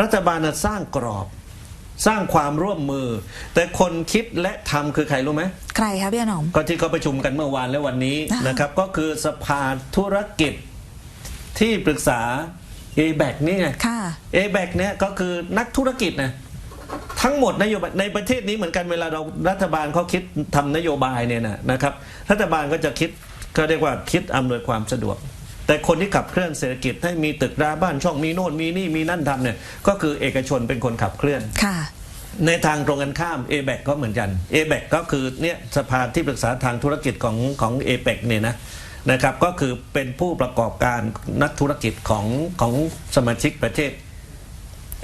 รัฐบาลน่ะสร้างกรอบ สร้างความร่วมมือ แต่คนคิดและทำคือใครรู้ไหมใครคะพี่หนอมก็ที่เขาประชุมกันเมื่อวานและวันนี้อ่านนะครับ ก็คือสภาธุรกิจที่ปรึกษา a b a c นี่ไงค่ะ a b a c เนี่ยก็คือนักธุรกิจนะทั้งหมดนโยบายในประเทศนี้เหมือนกันเวลาเรารัฐบาลเขาคิดทำนโยบายเนี่ยนะนะครับ รัฐบาลก็จะคิดก็เรียกว่าคิดอำนวยความสะดวก แต่คนที่ขับเคลื่อนเศรษฐกิจให้มีตึกราบ้านช่องมีโน่นมีนี่มีนั่นทำเนี่ยก็คือเอกชนเป็นคนขับเคลื่อนค่ะในทางตรงกันข้าม a b a c ก็เหมือนกัน a b a c ก็คือเนี่ยสภาที่ปรึกษาทางธุรกิจของของ a p e c เนี่ยนะนะครับก็คือเป็นผู้ประกอบการนักธุรกิจของของสมาชิกประเทศ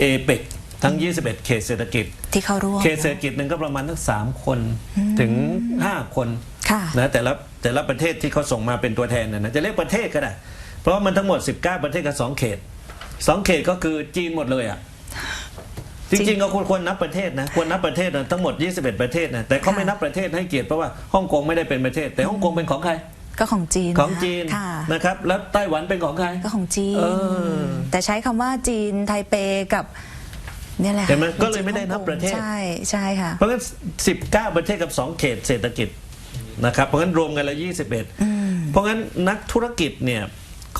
a p e c ทั้ง 21 เขตเศรษฐกิจ ที่เข้าร่วมเขตเศรษฐกิจหนึ่งก็ประมาณทั้งสามคนถึง 5 คนค่ะ นะแต่ละแต่ละประเทศที่เขาส่งมาเป็นตัวแทนนะนะจะเรียกประเทศก็ได้ เพราะว่ามันทั้งหมด 19 ประเทศกับ2เขต2เขตก็คือจีนหมดเลยอะจริงๆก็ควรควรนับประเทศนะควรนับประเทศนะทั้งหมด 21 ประเทศนะแต่เขาไม่นับประเทศให้เกียรติเพราะว่าฮ่องกงไม่ได้เป็นประเทศ แต่ฮ่องกงเป็นของใครก็ของจีนของจีนค่ะนะครับแล้วไต้หวันเป็นของใครก็ของจีนเออแต่ใช้คำว่าจีนไทเปกับเนี่ยแหละเห็นไหมค่ะก็เลยไม่ได้นับประเทศใช่ใช่ค่ะเพราะงั้น19 ประเทศกับ 2 เขตเศรษฐกิจ นะครับเพราะงั้นรวมกันแล้ว21 เพราะงั้นนักธุรกิจเนี่ย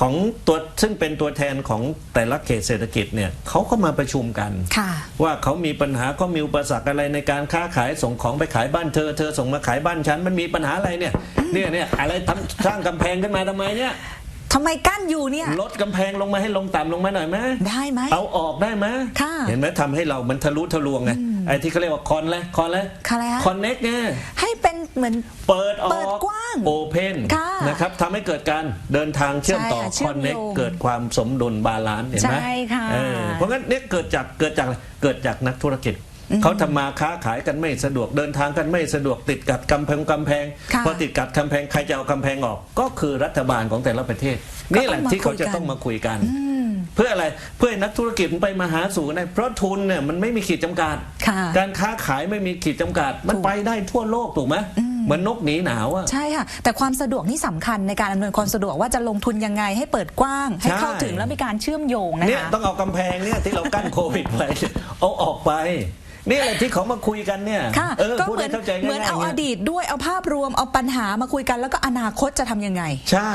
ของตัวซึ่งเป็นตัวแทนของแต่ละเขตเศรษฐกิจเนี่ยเขาก็มาประชุมกันค่ะว่าเขามีปัญหาเขามีอุปสรรคอะไรในการค้าขายส่งของไปขายบ้านเธอ เธอส่งมาขายบ้านฉัน มันมีปัญหาอะไรเนี่ยเนี่ยเนี่ยอะไรทำสร้างกำแพงขึ้นมาทำไมเนี่ยทำไมกั้นอยู่เนี่ยลดกำแพงลงมาให้ลงต่ำลงมาหน่อยไหมได้ไหมเอาออกได้ไหมค่ะเห็นไหมทำให้เรามันทะลุทะลวงไงไอ้ที่เขาเรียกว่าคอนเลยคอนเลยคอนอะไรฮะคอนเน็กไงให้ เป็นเหมือน เปิดออกเปิดกว้างโอเพนค่ะนะครับทำให้เกิดการเดินทางเชื่อมต่อใช่ค่ะเชื่คออมนเน็กโยงเกิดความสมดุลบาลานซ์เห็นไหมใช่ค่ะเออเพราะงั้นเนี่ยเกิดจากเกิดจากอะไรเกิดจากนักธุรกิจ เขาทำมาค้าขายกันไม่สะดวกเดินทางกันไม่สะดวกติดกับกำแพงกำแพงค่ะพอติดกับกำแพงใครจะเอากำแพงออก ก็คือรัฐบาลของแต่ละประเทศ ก็นี่แหละต้องมาที่เขาจะคุยกัน ต้องมาคุยกัน เพื่ออะไรเพื่อให้นักธุรกิจมันไปมาหาสู่กันได้เพราะทุนเนี่ยมันไม่มีขีดจำกัด ค่ะ การค้าขายไม่มีขีดจำกัด มันถูกไปได้ทั่วโลกถูกไหม เหมือนนกหนีหนาวอะ ใช่ค่ะ แต่ความสะดวกนี่สำคัญในการอำนวยความสะดวกว่าจะลงทุนยังไงให้เปิดกว้าง ให้ใช่เข้าถึงแล้วมีการเชื่อมโยงนะเนี่ยคะ ต้องเอากำแพงเนี่ยที่เรากั้นโควิดไปเอาออกไป นี่แหละที่เขามาคุยกันเนี่ยค่ะเออก็พูดเหมืให้อนเข้าใจเหมือนง่ายเอาๆอไงดีตด้วยเอาภาพรวมเอาปัญหามาคุยกันแล้วก็อนาคตจะทำยังไง ใช่